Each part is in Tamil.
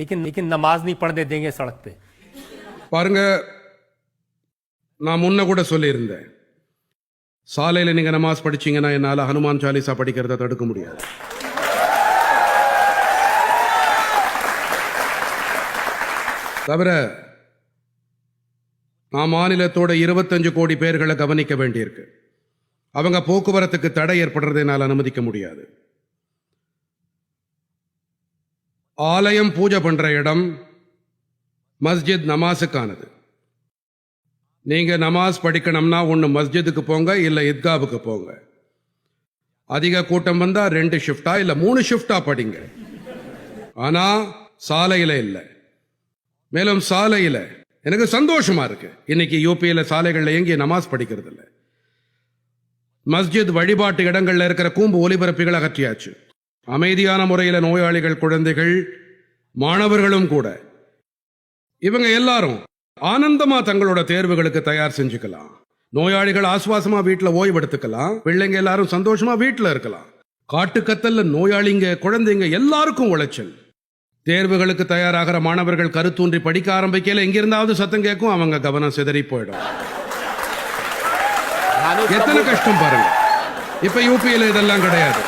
लेकिन लेकिन नमाज नहीं पढ़ने देंगे सड़क पे பாருங்க நான் முன்ன கூட சொல்லியிருந்தேன் சாலையில் நீங்க நமாஸ் படிச்சீங்கன்னா என்னால ஹனுமான் சாலிசா படிக்கிறத தடுக்க முடியாது தவிர நான் மாநிலத்தோட இருபத்தஞ்சு கோடி பேர்களை கவனிக்க வேண்டியிருக்கு அவங்க போக்குவரத்துக்கு தடை ஏற்படுறதை என்னால் அனுமதிக்க முடியாது ஆலயம் பூஜை பண்ற இடம் மஸ்ஜித் நமாஸுக்கானது. நீங்க நமாஸ் படிக்கணும்னா ஒன்று மஸ்ஜிதுக்கு போங்க இல்லை இத்காவுக்கு போங்க. அதிக கூட்டம் வந்தா ரெண்டு ஷிஃப்டா இல்லை மூணு ஷிஃப்டா படிங்க. ஆனா சாலையில இல்லை. மேலும் சாலையில எனக்கு சந்தோஷமா இருக்கு. இன்னைக்கு யூபியில சாலைகள்ல எங்கே நமாஸ் படிக்கிறது இல்லை மஸ்ஜித் வழிபாட்டு இடங்கள்ல இருக்கிற கூம்பு ஒலிபரப்பிகள் அகற்றியாச்சு. அமைதியான முறையில் நோயாளிகள் குழந்தைகள் மாணவர்களும் கூட. இவங்க எல்லாரும் ஆனந்தமா தங்களோட தேர்வுகளுக்கு தயார் செஞ்சுக்கலாம். நோயாளிகள் ஆசுவாசமா வீட்டில் ஓய்வெடுத்துக்கலாம். பிள்ளைங்க எல்லாரும் சந்தோஷமா வீட்டில் இருக்கலாம். காட்டுக்கத்தல்ல நோயாளிங்க குழந்தைங்க எல்லாருக்கும் உளைச்சல். தேர்வுகளுக்கு தயாராகிற மாணவர்கள் கருத்தூன்றி படிக்க ஆரம்பிக்கல எங்கிருந்தாவது சத்தம் கேட்கும் அவங்க கவனம் சிதறி போயிடும். எத்தனை கஷ்டம் பாருங்க. இப்ப யூபியில இதெல்லாம் கிடையாது.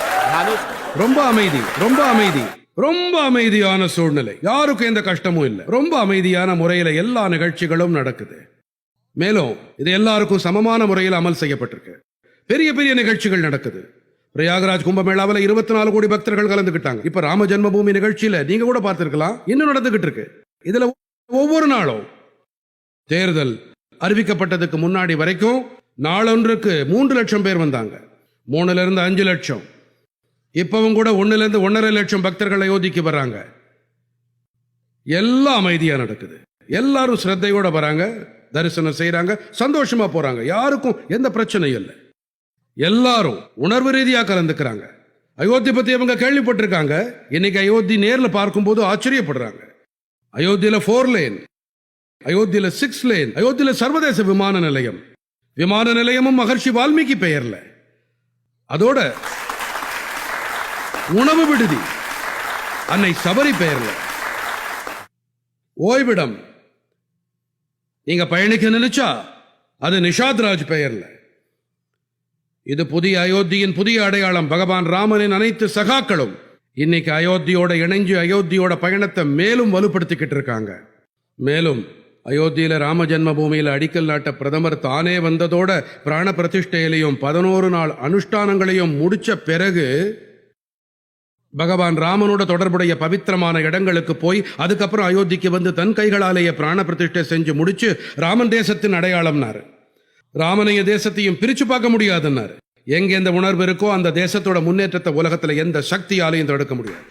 ரொம்ப அமைதி ரொம்ப அமைதி ரொம்ப அமைதியான சூழ்நிலை. யாருக்கும் எந்த கஷ்டமும் இல்லை. ரொம்ப அமைதியான முறையில எல்லா நிகழ்ச்சிகளும் நடக்குது. மேலும் இது எல்லாருக்கும் சமமான முறையில் அமல் செய்யப்பட்டிருக்கு. பெரிய பெரிய நிகழ்ச்சிகள் நடக்குது. பிரயாகராஜ் கும்பமேளாவில் இருபத்தி நாலு கோடி பக்தர்கள் கலந்துக்கிட்டாங்க இப்ப ராம ஜென்மபூமி நிகழ்ச்சியில நீங்க கூட பார்த்திருக்கலாம். இன்னும் நடந்துகிட்டு இருக்கு. இதுல ஒவ்வொரு நாளும் தேர்தல் அறிவிக்கப்பட்டதுக்கு முன்னாடி வரைக்கும் நாளொன்றுக்கு மூன்று லட்சம் பேர் வந்தாங்க. மூணுல இருந்து அஞ்சு லட்சம். இப்பவும் கூட ஒன்னுலேருந்து ஒன்றரை ஒன்னரை லட்சம் பக்தர்கள் அயோத்திக்கு வர்றாங்க. எல்லாம் அமைதியாக நடக்குது. எல்லாரும் ஸ்ரத்தையோட வராங்க தரிசனம் செய்கிறாங்க சந்தோஷமா போறாங்க. யாருக்கும் எந்த பிரச்சனையும் இல்லை. எல்லாரும் உணர்வு ரீதியாக கலந்துக்கிறாங்க. அயோத்தி பத்தி அவங்க கேள்விப்பட்டிருக்காங்க. இன்னைக்கு அயோத்தி நேரில் பார்க்கும்போது ஆச்சரியப்படுறாங்க. அயோத்தியில ஃபோர் லேன் அயோத்தியில சிக்ஸ் லேன் அயோத்தியில சர்வதேச விமான நிலையம். விமான நிலையமும் மகர்ஷி வால்மீகி பெயர்ல. அதோட உணவு விடுதி. அன்னை சபரி பெயர்ல. ஓய்விடம். நீங்க பயணிக்க நினைச்சா அது நிஷாத் ராஜ் பெயர்ல. இது புதிய அயோத்தியின் புதிய அடையாளம். பகவான் ராமனின் அனைத்து சகாக்களும் இன்னைக்கு அயோத்தியோட இணைஞ்சு அயோத்தியோட பயணத்தை மேலும் வலுப்படுத்திக்கிட்டு இருக்காங்க. மேலும் அயோத்தியில ராம ஜென்ம பூமியில அடிக்கல் நாட்ட பிரதமர் தானே வந்ததோட பிராண பிரதிஷ்டையிலையும் பதினோரு நாள் அனுஷ்டானங்களையும் முடிச்ச பிறகு பகவான் ராமனோட தொடர்புடைய பவித்திரமான இடங்களுக்கு போய் அதுக்கப்புறம் அயோத்திக்கு வந்து தன் கைகளாலேயே பிராண பிரதிஷ்டை செஞ்சு முடிச்சு ராமன் தேசத்தின் அடையாளம்னாரு. ராமனைய தேசத்தையும் பிரிச்சு பார்க்க முடியாதுன்னாரு. எங்க எந்த உணர்வு இருக்கோ அந்த தேசத்தோட முன்னேற்றத்தை உலகத்துல எந்த சக்தியாலையும் தடுக்க முடியாது.